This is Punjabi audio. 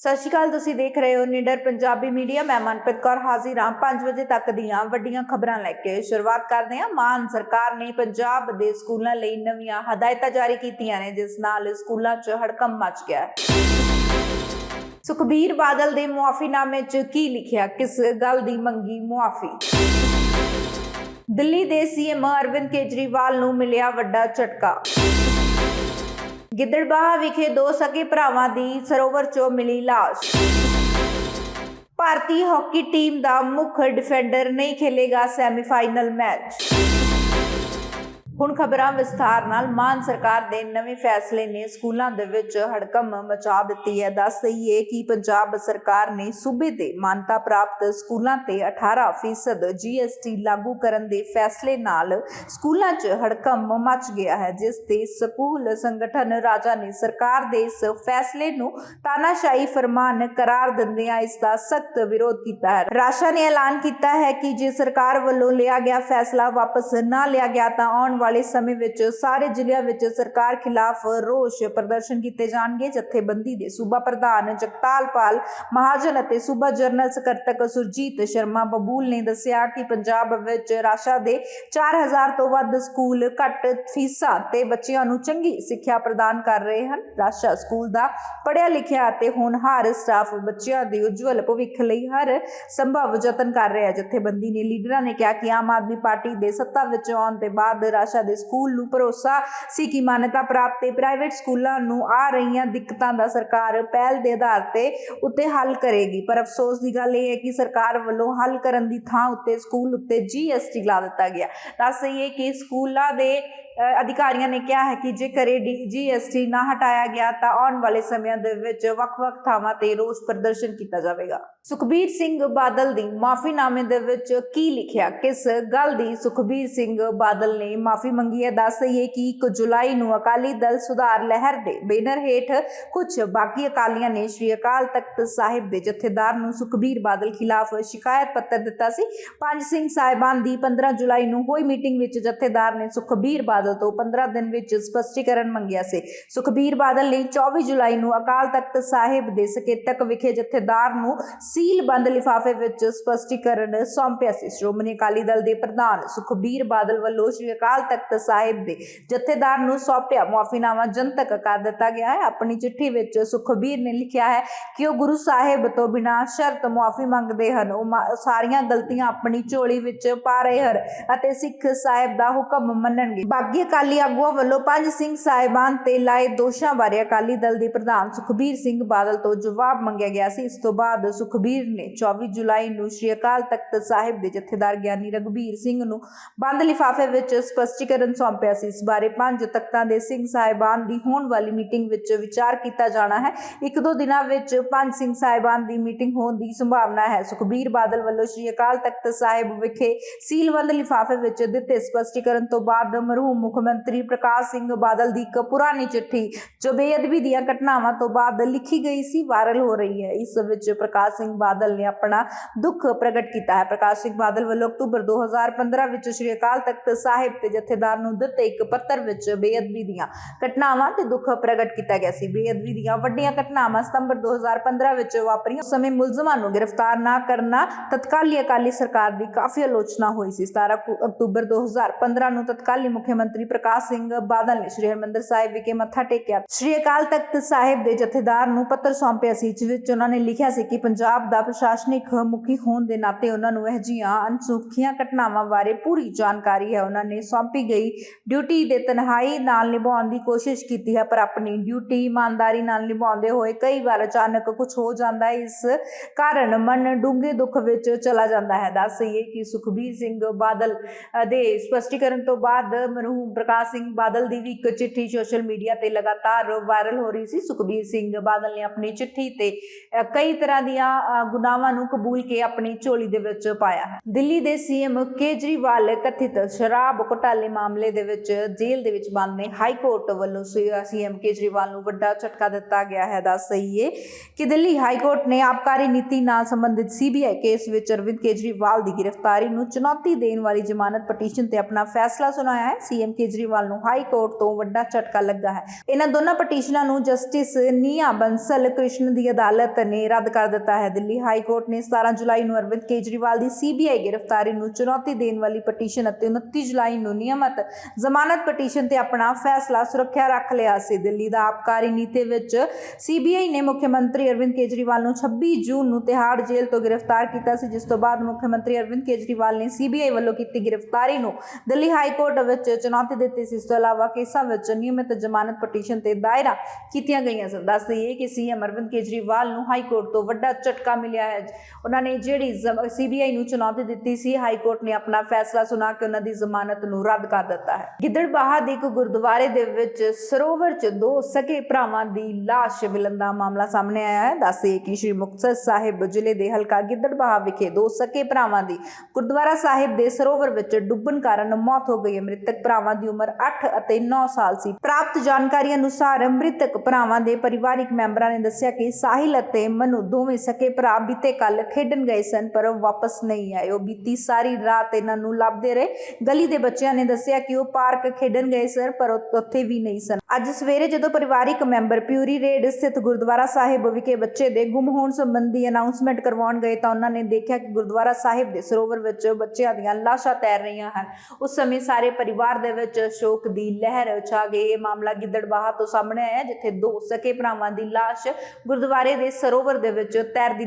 ਸਤਿ ਸ਼੍ਰੀ ਅਕਾਲ, ਤੁਸੀਂ ਦੇਖ ਰਹੇ ਹੋ ਨਿਡਰ ਪੰਜਾਬੀ ਮੀਡੀਆ। ਮੈਂ ਮਨਪ੍ਰੀਤ ਕੌਰ ਹਾਜ਼ਰ ਹਾਂ 5 ਵਜੇ ਤੱਕ ਦੀਆਂ ਵੱਡੀਆਂ ਖਬਰਾਂ ਲੈ ਕੇ। ਸ਼ੁਰੂਆਤ ਕਰਦੇ ਹਾਂ। ਮਾਨ ਸਰਕਾਰ ਨੇ ਪੰਜਾਬ ਦੇ ਸਕੂਲਾਂ ਲਈ ਨਵੀਆਂ ਹਦਾਇਤਾਂ ਜਾਰੀ ਕੀਤੀਆਂ ਨੇ, ਜਿਸ ਨਾਲ ਸਕੂਲਾਂ 'ਚ ਹੜਕੰਪ ਮਚ ਗਿਆ ਸੁਖਬੀਰ ਬਾਦਲ ਦੇ ਮੁਆਫੀਨਾਮੇ 'ਚ ਕੀ ਲਿਖਿਆ? ਕਿਸ ਗੱਲ ਦੀ ਮੰਗੀ ਮੁਆਫੀ? ਦਿੱਲੀ ਦੇ ਸੀਐਮ ਅਰਵਿੰਦ ਕੇਜਰੀਵਾਲ ਨੂੰ ਮਿਲਿਆ ਵੱਡਾ ਝਟਕਾ। ਗਿੱਦੜਬਾਹਾ ਵਿਖੇ ਦੋ ਸਕੇ ਭਰਾਵਾਂ ਦੀ ਸਰੋਵਰ 'ਚੋਂ ਮਿਲੀ ਲਾਸ਼। ਭਾਰਤੀ ਹਾਕੀ ਟੀਮ ਦਾ ਮੁੱਖ ਡਿਫੈਂਡਰ ਨਹੀਂ ਖੇਲੇਗਾ ਸੈਮੀਫਾਈਨਲ ਮੈਚ। ਹੁਣ ਖਬਰਾਂ ਵਿਸਥਾਰ ਨਾਲ। ਮਾਨ ਸਰਕਾਰ ਦੇ ਨਵੇਂ ਫੈਸਲੇ ਨੇ ਸਕੂਲਾਂ ਦੇ ਵਿੱਚ ਹੜਕਮ ਮਚਾ ਦਿੱਤੀ ਹੈ। ਦੱਸ ਦਈਏ ਕਿ ਪੰਜਾਬ ਸਰਕਾਰ ਨੇ ਸੂਬੇ ਦੇ ਮਾਨਤਾ ਪ੍ਰਾਪਤ ਸਕੂਲਾਂ ਤੇ 18% GST ਲਾਗੂ ਕਰਨ ਦੇ ਫੈਸਲੇ ਨਾਲ ਸਕੂਲਾਂ 'ਚ ਹੜਕਮ ਮਚ ਗਿਆ ਹੈ, ਜਿਸ ਤੇ ਸਕੂਲ ਸੰਗਠਨ ਰਾਜਾ ਨੇ ਸਰਕਾਰ ਦੇ ਇਸ ਫੈਸਲੇ ਨੂੰ ਤਾਨਾਸ਼ਾਹੀ ਫਰਮਾਨ ਕਰਾਰ ਦਿੰਦਿਆਂ ਇਸ ਦਾ ਸਖਤ ਵਿਰੋਧ ਕੀਤਾ ਹੈ। ਰਾਸ਼ਾ ਨੇ ਐਲਾਨ ਕੀਤਾ ਹੈ ਕਿ ਜੇ ਸਰਕਾਰ ਵੱਲੋਂ ਲਿਆ ਗਿਆ ਫੈਸਲਾ ਵਾਪਸ ਨਾ ਲਿਆ ਗਿਆ ਤਾਂ ਆਉਣ ਵਾਲੇ ਸਮੇਂ ਵਿੱਚ ਸਾਰੇ ਜ਼ਿਲ੍ਹਿਆਂ ਵਿੱਚ ਸਰਕਾਰ ਖਿਲਾਫ ਰੋਸ ਪ੍ਰਦਰਸ਼ਨ ਕੀਤੇ ਜਾਣਗੇ। ਜਥੇਬੰਦੀ ਦੇ ਸੂਬਾ ਪ੍ਰਧਾਨ ਜਗਤਾਲ ਮਹਾਜਨ ਅਤੇ ਸੂਬਾ ਜਨਰਲ ਸਕੱਤਰ ਸੁਰਜੀਤ ਸ਼ਰਮਾ ਬਬੂਲ ਨੇ ਦੱਸਿਆ ਕਿ ਪੰਜਾਬ ਵਿੱਚ ਰਾਸ਼ਾ ਦੇ 4000 ਤੋਂ ਵੱਧ ਸਕੂਲ ਘੱਟ ਫੀਸਾਂ ਤੇ ਬੱਚਿਆਂ ਨੂੰ ਚੰਗੀ ਸਿੱਖਿਆ ਪ੍ਰਦਾਨ ਕਰ ਰਹੇ ਹਨ। ਰਾਸ਼ਾ ਸਕੂਲ ਦਾ ਪੜ੍ਹਿਆ ਲਿਖਿਆ ਅਤੇ ਹੋਣਹਾਰ ਸਟਾਫ ਬੱਚਿਆਂ ਦੇ ਉਜਵਲ ਭਵਿੱਖ ਲਈ ਹਰ ਸੰਭਵ ਯਤਨ ਕਰ ਰਿਹਾ ਜਥੇਬੰਦੀ ਨੇ ਲੀਡਰਾਂ ਨੇ ਕਿਹਾ ਕਿ ਆਮ ਆਦਮੀ ਪਾਰਟੀ ਦੇ ਸੱਤਾ ਵਿੱਚ ਆਉਣ ਦੇ ਬਾਅਦ ਰਾਸ਼ਾ ਦੇ ਸਕੂਲ ਨੂੰ ਭਰੋਸਾ ਸੀ ਕਿ ਮਾਨਤਾ ਪ੍ਰਾਪਤ ਤੇ ਪ੍ਰਾਈਵੇਟ ਸਕੂਲਾਂ ਨੂੰ ਆ ਰਹੀਆਂ ਦਿੱਕਤਾਂ ਦਾ ਸਰਕਾਰ ਪਹਿਲ ਦੇ ਆਧਾਰ ਤੇ ਉੱਤੇ ਹੱਲ ਕਰੇਗੀ। ਪਰ ਅਫਸੋਸ ਦੀ ਗੱਲ ਇਹ ਹੈ ਕਿ ਸਰਕਾਰ ਵੱਲੋਂ ਹੱਲ ਕਰਨ ਦੀ ਥਾਂ ਉੱਤੇ ਸਕੂਲ ਉੱਤੇ ਜੀਐਸਟੀ ਲਾ ਦਿੱਤਾ ਗਿਆ। ਦੱਸ ਸਹੀ ਕਿ ਸਕੂਲਾਂ ਦੇ ਅਧਿਕਾਰੀਆਂ ਨੇ ਕਿਹਾ ਹੈ ਕਿ ਜੇਕਰ ਇਹ ਜੀਐਸਟੀ ਨਾ ਹਟਾਇਆ ਗਿਆ ਤਾਂ ਆਉਣ ਵਾਲੇ ਸਮਿਆਂ ਦੇ ਵਿੱਚ ਵੱਖ-ਵੱਖ ਥਾਵਾਂ ਤੇ ਰੋਸ ਪ੍ਰਦਰਸ਼ਨ ਕੀਤਾ ਜਾਵੇਗਾ। ਸੁਖਬੀਰ ਸਿੰਘ ਬਾਦਲ ਦੀ ਮਾਫੀਨਾਮੇ ਦੇ ਵਿੱਚ ਕੀ ਲਿਖਿਆ? ਕਿਸ ਗੱਲ ਦੀ ਸੁਖਬੀਰ ਸਿੰਘ ਬਾਦਲ ਨੇ ਮਾਫੀ ਮੰਗੀ ਹੈ? ਦੱਸ ਦਈਏ ਕਿ 1 ਜੁਲਾਈ ਨੂੰ ਅਕਾਲੀ ਦਲ ਸੁਧਾਰ ਲਹਿਰ ਦੇ ਬੈਨਰ ਹੇਠ ਕੁਝ ਬਾਕੀ ਅਕਾਲੀਆਂ ਨੇ ਸ਼੍ਰੀ ਅਕਾਲ ਤਖਤ ਸਾਹਿਬ ਦੇ ਜਥੇਦਾਰ ਨੂੰ ਸੁਖਬੀਰ ਬਾਦਲ ਖਿਲਾਫ ਸ਼ਿਕਾਇਤ ਪੱਤਰ ਦਿੱਤਾ ਸੀ। ਪੰਜ ਸਿੰਘ ਸਾਹਿਬਾਨ ਦੀ 15 ਜੁਲਾਈ ਨੂੰ ਹੋਈ ਮੀਟਿੰਗ ਵਿੱਚ ਜਥੇਦਾਰ ਨੇ ਸੁਖਬੀਰ ਬਾਦਲ ਤੋਂ 15 ਦਿਨ ਵਿੱਚ ਸਪਸ਼ਟੀਕਰਨ ਮੰਗਿਆ ਸੀ। ਸੁਖਬੀਰ ਬਾਦਲ ਨੇ 24 ਜੁਲਾਈ ਨੂੰ ਅਕਾਲ ਤਖਤ ਸਾਹਿਬ ਦੇ ਸਕੇਤਕ ਵਿਖੇ ਜਥੇਦਾਰ ਨੂੰ ਸੀਲਬੰਦ ਲਿਫਾਫੇ ਵਿੱਚ ਸਪਸ਼ਟੀਕਰਨ ਸੌਂਪਿਆ ਸੀ। ਸ਼੍ਰੋਮਣੀ ਅਕਾਲੀ ਦਲ ਦੇ ਪ੍ਰਧਾਨ ਸੁਖਬੀਰ ਬਾਦਲ ਵੱਲੋਂ ਸ਼੍ਰੀ ਅਕਾਲ ਤਖਤ ਸਾਹਿਬ ਦੇ ਜਥੇਦਾਰ ਨੂੰ ਸੌਂਪਿਆ। ਮੁਆਫੀਨਾਮਾ ਜਨਤਕ ਕਰ ਦਿੱਤਾ ਗਿਆ ਹੈ। ਆਪਣੀ ਚਿੱਠੀ ਵਿੱਚ ਸੁਖਬੀਰ ਨੇ ਲਿਖਿਆ ਹੈ ਕਿ ਉਹ ਗੁਰੂ ਸਾਹਿਬ ਤੋਂ ਬਿਨਾਂ ਸ਼ਰਤ ਮੁਆਫੀ ਮੰਗਦੇ ਹਨ। ਉਹ ਸਾਰੀਆਂ ਗਲਤੀਆਂ ਆਪਣੀ ਝੋਲੀ ਵਿੱਚ ਪਾ ਰਹੇ ਹਨ ਅਤੇ ਸਿੱਖ ਸਾਹਿਬ ਦਾ ਹੁਕਮ ਮੰਨਣਗੇ। ਬਾਗੀ ਅਕਾਲੀ ਆਗੂਆਂ ਵੱਲੋਂ ਪੰਜ ਸਿੰਘ ਸਾਹਿਬਾਨ ਤੇ ਲਾਏ ਦੋਸ਼ਾਂ ਬਾਰੇ ਅਕਾਲੀ ਦਲ ਦੇ ਪ੍ਰਧਾਨ ਸੁਖਬੀਰ ਸਿੰਘ ਬਾਦਲ ਤੋਂ ਜਵਾਬ ਮੰਗਿਆ ਗਿਆ ਸੀ। ਇਸ ਤੋਂ ਬਾਅਦ ਸੁਖਬੀਰ ਨੇ 24 ਜੁਲਾਈ ਨੂੰ ਸ਼੍ਰੀ ਅਕਾਲ ਤਖਤ ਸਾਹਿਬ ਦੇ ਜਥੇਦਾਰ ਗਿਆਨੀ ਰਗਬੀਰ ਸਿੰਘ ਨੂੰ ਬੰਦ ਲਿਫਾਫੇ ਵਿੱਚ ਸਪਸ਼ਟੀਕਰਨ ਸੌਂਪਿਆ ਸੀ। ਇਸ ਬਾਰੇ ਪੰਜ ਤਖਤਾਂ ਦੇ ਸਿੰਘ ਸਾਹਿਬਾਨ ਦੀ ਹੋਣ ਵਾਲੀ ਮੀਟਿੰਗ ਵਿੱਚ ਵਿਚਾਰ ਕੀਤਾ ਜਾਣਾ ਹੈ। ਇੱਕ ਦੋ ਦਿਨਾਂ ਵਿੱਚ ਪੰਜ ਸਿੰਘ ਸਾਹਿਬਾਨ ਦੀ ਮੀਟਿੰਗ ਹੋਣ ਦੀ ਸੰਭਾਵਨਾ ਹੈ। ਸੁਖਬੀਰ ਬਾਦਲ ਵੱਲੋਂ ਸ਼੍ਰੀ ਅਕਾਲ ਤਖਤ ਸਾਹਿਬ ਵਿਖੇ ਸੀਲਬੰਦ ਲਿਫਾਫੇ ਵਿੱਚ ਦਿੱਤੇ ਸਪਸ਼ਟੀਕਰਨ ਤੋਂ ਬਾਅਦ ਮਰਹੂਮ ਮੁੱਖ ਮੰਤਰੀ ਪ੍ਰਕਾਸ਼ ਸਿੰਘ ਬਾਦਲ ਦੀ ਇੱਕ ਪੁਰਾਣੀ ਚਿੱਠੀ ਜੋ ਬੇਅਦਬੀ ਦੀਆਂ ਘਟਨਾਵਾਂ ਤੋਂ ਬਾਅਦ ਲਿਖੀ ਗਈ ਸੀ, ਵਾਇਰਲ ਹੋ ਰਹੀ ਹੈ। ਇਸ ਵਿੱਚ ਪ੍ਰਕਾਸ਼ ਸਿੰਘ ਬਾਦਲ ਨੇ ਆਪਣਾ ਦੁੱਖ ਪ੍ਰਗਟ ਕੀਤਾ ਹੈ। ਪ੍ਰਕਾਸ਼ ਸਿੰਘ ਬਾਦਲ ਵੱਲੋਂ ਅਕਤੂਬਰ 2015 ਵਿੱਚ ਸ਼੍ਰੀ ਅਕਾਲ ਤਖਤ ਸਾਹਿਬ ਤੇ ਜਥੇਦਾਰ ਨੂੰ ਦਿੱਤੇ ਇੱਕ ਪੱਤਰ ਵਿੱਚ ਬੇਅਦਬੀ ਦੀਆਂ ਘਟਨਾਵਾਂ ਤੇ ਦੁੱਖ ਪ੍ਰਗਟ ਕੀਤਾ ਗਿਆ ਸੀ। ਬੇਅਦਬੀ ਦੀਆਂ ਵੱਡੀਆਂ ਘਟਨਾਵਾਂ ਸਤੰਬਰ 2015 ਵਿੱਚ ਵਾਪਰੀਆਂ। ਉਸ ਸਮੇਂ ਮੁਲਜ਼ਮਾਂ ਨੂੰ ਗ੍ਰਿਫਤਾਰ ਨਾ ਕਰਨਾ, ਤਤਕਾਲੀ ਅਕਾਲੀ ਸਰਕਾਰ ਦੀ ਕਾਫੀ ਆਲੋਚਨਾ ਹੋਈ ਸੀ। 17 ਅਕਤੂ- ਅਕਤੂਬਰ 2015 ਨੂੰ ਤਤਕਾਲੀ ਮੁੱਖ ਮੰਤਰੀ ਪ੍ਰਕਾਸ਼ ਸਿੰਘ ਬਾਦਲ ਨੇ ਸ਼੍ਰੀ ਹਰਿਮੰਦਰ ਸਾਹਿਬ ਵਿਖੇ ਮੱਥਾ ਟੇਕਿਆ। ਸ਼੍ਰੀ ਅਕਾਲ ਤਖਤ ਸਾਹਿਬ ਦੇ ਜਥੇਦਾਰ ਨੂੰ ਪੱਤਰ ਸੌਂਪਿਆ ਸੀ, ਜਿਸ ਵਿੱਚ ਉਹਨਾਂ ਨੇ ਲਿਖਿਆ ਸੀ ਕਿ ਪੰਜਾਬ ਦਾ ਪ੍ਰਸ਼ਾਸਨਿਕ ਮੁਖੀ ਹੋਣ ਦੇ ਨਾਤੇ ਉਹਨਾਂ ਨੂੰ ਇਹ ਜੀਆਂ ਅਨਸੁਖੀਆਂ ਘਟਨਾਵਾਂ ਬਾਰੇ ਪੂਰੀ ਜਾਣਕਾਰੀ ਹੈ। ਉਹਨਾਂ ਨੇ ਸੌਂਪੀ ਗਈ ਡਿਊਟੀ ਦੇ ਤਨਹਾਈ ਨਾਲ ਨਿਭਾਉਣ ਦੀ ਕੋਸ਼ਿਸ਼ ਕੀਤੀ ਹੈ, ਪਰ ਆਪਣੀ ਡਿਊਟੀ ਇਮਾਨਦਾਰੀ ਨਾਲ ਨਿਭਾਉਂਦੇ ਹੋਏ ਕਈ ਵਾਰ ਅਚਾਨਕ ਕੁਝ ਹੋ ਜਾਂਦਾ ਹੈ। ਇਸ ਕਾਰਨ ਮਨ ਡੂੰਘੇ ਦੁੱਖ ਵਿੱਚ ਚਲਾ ਜਾਂਦਾ ਹੈ। ਦੱਸ ਇਹ ਕਿ ਸੁਖਬੀਰ ਸਿੰਘ ਬਾਦਲ ਦੇ ਸਪਸ਼ਟੀਕਰਨ ਤੋਂ ਬਾਅਦ ਮਰਹੂਮ ਪ੍ਰਕਾਸ਼ ਸਿੰਘ ਬਾਦਲ ਦੀ ਵੀ ਇੱਕ ਚਿੱਠੀ ਸੋਸ਼ਲ ਮੀਡੀਆ ਤੇ ਲਗਾਤਾਰ ਵਾਇਰਲ ਹੋ ਰਹੀ ਸੀ। ਸੁਖਬੀਰ ਸਿੰਘ ਬਾਦਲ ਨੇ ਆਪਣੀ ਚਿੱਠੀ ਤੇ ਕਈ ਤਰ੍ਹਾਂ ਦੀਆਂ ਗੁਨਾਹਾਂ ਨੂੰ ਕਬੂਲ ਕੇ ਆਪਣੀ ਝੋਲੀ ਦੇ ਵਿੱਚ ਪਾਇਆ ਹੈ। ਦਿੱਲੀ ਦੇ ਸੀਐਮ ਕੇਜਰੀਵਾਲ ਕਥਿਤ ਸ਼ਰਾਬ ਘੁਟਾਲੇ ਮਾਮਲੇ ਦੇ ਵਿੱਚ ਜੇਲ੍ਹ ਦੇ ਵਿੱਚ ਬੰਦ ਨੇ। ਹਾਈ ਕੋਰਟ ਵੱਲੋਂ ਸੀਐਮ ਕੇਜਰੀਵਾਲ ਨੂੰ ਵੱਡਾ ਝਟਕਾ ਦਿੱਤਾ ਗਿਆ ਹੈ। ਦੱਸ ਸਹੀਏ ਕਿ ਦਿੱਲੀ ਹਾਈ ਕੋਰਟ ਨੇ ਆਬਕਾਰੀ ਨੀਤੀ ਨਾਲ ਸੰਬੰਧਿਤ ਸੀਬੀਆਈ ਕੇਸ ਵਿੱਚ ਅਰਵਿੰਦ ਕੇਜਰੀਵਾਲ ਦੀ ਗ੍ਰਿਫਤਾਰੀ ਨੂੰ ਚੁਣੌਤੀ ਦੇਣ ਵਾਲੀ ਜ਼ਮਾਨਤ ਪਟੀਸ਼ਨ ਤੇ ਆਪਣਾ ਫੈਸਲਾ ਸੁਣਾਇਆ ਹੈ। ਸੀਐਮ ਸੀਐਮ ਕੇਜਰੀਵਾਲ ਨੂੰ ਹਾਈ ਕੋਰਟ ਤੋਂ ਵੱਡਾ ਝਟਕਾ ਲੱਗਾ ਹੈ। ਇਹਨਾਂ ਦੋਨਾਂ ਪਟੀਸ਼ਨਾਂ ਨੂੰ ਜਸਟਿਸ ਨੀਆ ਬੰਸਲ ਕ੍ਰਿਸ਼ਨ ਦੀ ਅਦਾਲਤ ਨੇ ਰੱਦ ਕਰ ਦਿੱਤਾ ਹੈ। ਦਿੱਲੀ ਹਾਈ ਕੋਰਟ ਨੇ 17 ਜੁਲਾਈ ਨੂੰ ਅਰਵਿੰਦ ਕੇਜਰੀਵਾਲ ਦੀ ਸੀਬੀਆਈ ਗ੍ਰਿਫਤਾਰੀ ਨੂੰ ਚੁਣੌਤੀ ਦੇਣ ਵਾਲੀ ਪਟੀਸ਼ਨ ਅਤੇ 29 ਜੁਲਾਈ ਨੂੰ ਨਿਯਮਤ ਜ਼ਮਾਨਤ ਪਟੀਸ਼ਨ ਤੇ ਆਪਣਾ ਫੈਸਲਾ ਸੁਰੱਖਿਆ ਰੱਖ ਲਿਆ ਸੀ। ਦਿੱਲੀ ਦਾ ਆਬਕਾਰੀ ਨੀਤੀ ਵਿੱਚ ਸੀਬੀਆਈ ਨੇ ਮੁੱਖ ਮੰਤਰੀ ਅਰਵਿੰਦ ਕੇਜਰੀਵਾਲ ਨੂੰ 26 ਜੂਨ ਨੂੰ ਤਿਹਾੜ ਜੇਲ੍ਹ ਤੋਂ ਗ੍ਰਿਫਤਾਰ ਕੀਤਾ ਸੀ, ਜਿਸ ਤੋਂ ਬਾਅਦ ਮੁੱਖ ਮੰਤਰੀ ਅਰਵਿੰਦ ਕੇਜਰੀਵਾਲ ਨੇ ਸੀਬੀਆਈ ਵੱਲੋਂ ਕੀਤੀ ਗ੍ਰਿਫਤਾਰੀ ਨੂੰ ਦਿੱਲੀ ਹਾਈ ਕੋਰਟ ਵਿੱਚ ਚੁਣੌਤੀ ਦਿੱਤੀ ਸੀ। ਇਸ ਤੋਂ ਇਲਾਵਾ ਕੇਸਾਂ ਵਿੱਚ ਨਿਯਮਿਤ ਜ਼ਮਾਨਤ ਪਟੀਸ਼ਨ ਤੇ ਦਾਇਰਾ ਕੀਤੀਆਂ ਗਈਆਂ ਸਨ। ਦੱਸ ਦਈਏ ਕਿ ਸੀਐਮ ਅਰਵਿੰਦ ਕੇਜਰੀਵਾਲ ਨੂੰ ਹਾਈ ਕੋਰਟ ਤੋਂ ਵੱਡਾ ਝਟਕਾ ਮਿਲਿਆ ਹੈ। ਉਹਨਾਂ ਨੇ ਜਿਹੜੀ ਸੀਬੀਆਈ ਨੂੰ ਚੁਣੌਤੀ ਦਿੱਤੀ ਸੀ, ਹਾਈ ਕੋਰਟ ਨੇ ਆਪਣਾ ਫੈਸਲਾ ਸੁਣਾ ਕੇ ਉਹਨਾਂ ਦੀ ਜ਼ਮਾਨਤ ਨੂੰ ਰੱਦ ਕਰ ਦਿੱਤਾ ਹੈ। ਗਿੱਦੜਬਾਹਾ ਦੇ ਇੱਕ ਗੁਰਦੁਆਰੇ ਦੇ ਵਿੱਚ ਸਰੋਵਰ 'ਚ ਦੋ ਸਕੇ ਭਰਾਵਾਂ ਦੀ ਲਾਸ਼ ਮਿਲਣ ਦਾ ਮਾਮਲਾ ਸਾਹਮਣੇ ਆਇਆ ਹੈ। ਦੱਸੇ ਕਿ ਸ਼੍ਰੀ ਮੁਕਤਸਰ ਸਾਹਿਬ ਜ਼ਿਲ੍ਹੇ ਦੇ ਹਲਕਾ ਗਿੱਦੜਬਾਹਾ ਵਿਖੇ ਦੋ ਸਕੇ ਭਰਾਵਾਂ ਦੀ ਗੁਰਦੁਆਰਾ ਸਾਹਿਬ ਦੇ ਸਰੋਵਰ ਵਿੱਚ ਡੁੱਬਣ ਕਾਰਨ ਮੌਤ ਹੋ ਗਈ ਹੈ। ਮ੍ਰਿਤਕ ਭਰਾਵਾਂ ਦੀ ਉਮਰ 8 ਅਤੇ 9 ਸਾਲ ਸੀ। ਪ੍ਰਾਪਤ ਜਾਣਕਾਰੀ ਅਨੁਸਾਰ ਮ੍ਰਿਤਕ ਭਰਾਵਾਂ ਦੇ ਪਰਿਵਾਰਿਕ ਮੈਂਬਰਾਂ ਨੇ ਦੱਸਿਆ ਕਿ ਸਾਹਿਲ ਅਤੇ ਮਨੂ ਦੋਵੇਂ ਸਕੇ ਭਰਾ ਬੀਤੇ ਕੱਲ ਖੇਡਣ ਗਏ ਸਨ, ਪਰ ਉਹ ਵਾਪਸ ਨਹੀਂ ਆਏ। ਉਹ ਬੀਤੀ ਸਾਰੀ ਰਾਤ ਇਹਨਾਂ ਨੂੰ ਲੱਭਦੇ ਰਹੇ। ਗਲੀ ਦੇ ਬੱਚਿਆਂ ਨੇ ਦੱਸਿਆ ਕਿ ਉਹ ਪਾਰਕ ਖੇਡਣ ਗਏ ਸਨ, ਪਰ ਉੱਥੇ ਵੀ ਨਹੀਂ ਸਨ। ਅੱਜ ਸਵੇਰੇ ਜਦੋਂ ਪਰਿਵਾਰਿਕ ਮੈਂਬਰ ਪਿਊਰੀ ਰੇਡ ਸਥਿਤ ਗੁਰਦੁਆਰਾ ਸਾਹਿਬ ਵਿਖੇ ਬੱਚੇ ਦੇ ਗੁੰਮ ਹੋਣ ਸੰਬੰਧੀ ਅਨਾਉਂਸਮੈਂਟ ਕਰਵਾਉਣ ਗਏ ਤਾਂ ਉਹਨਾਂ ਨੇ ਦੇਖਿਆ ਕਿ ਗੁਰਦੁਆਰਾ ਸਾਹਿਬ ਦੇ ਸਰੋਵਰ ਵਿੱਚ ਬੱਚਿਆਂ ਦੀਆਂ ਲਾਸ਼ਾਂ ਤੈਰ ਰਹੀਆਂ ਹਨ। ਉਸ ਸਮੇਂ ਸਾਰੇ ਪਰਿਵਾਰ ਦੇ ਵਿੱਚ ਸ਼ੋਕ ਦੀ ਲਹਿਰ ਛਾ ਗਈ। ਇਹ ਮਾਮਲਾ ਗਿੱਦੜਬਾਹਾ ਤੋਂ ਸਾਹਮਣੇ ਆਇਆ, ਜਿੱਥੇ ਦੋ ਸਕੇ ਭਰਾਵਾਂ ਦੀ ਲਾਸ਼ ਗੁਰਦੁਆਰੇ ਦੇ ਸਰੋਵਰ ਦੇ ਵਿੱਚ ਤੈਰਦੀ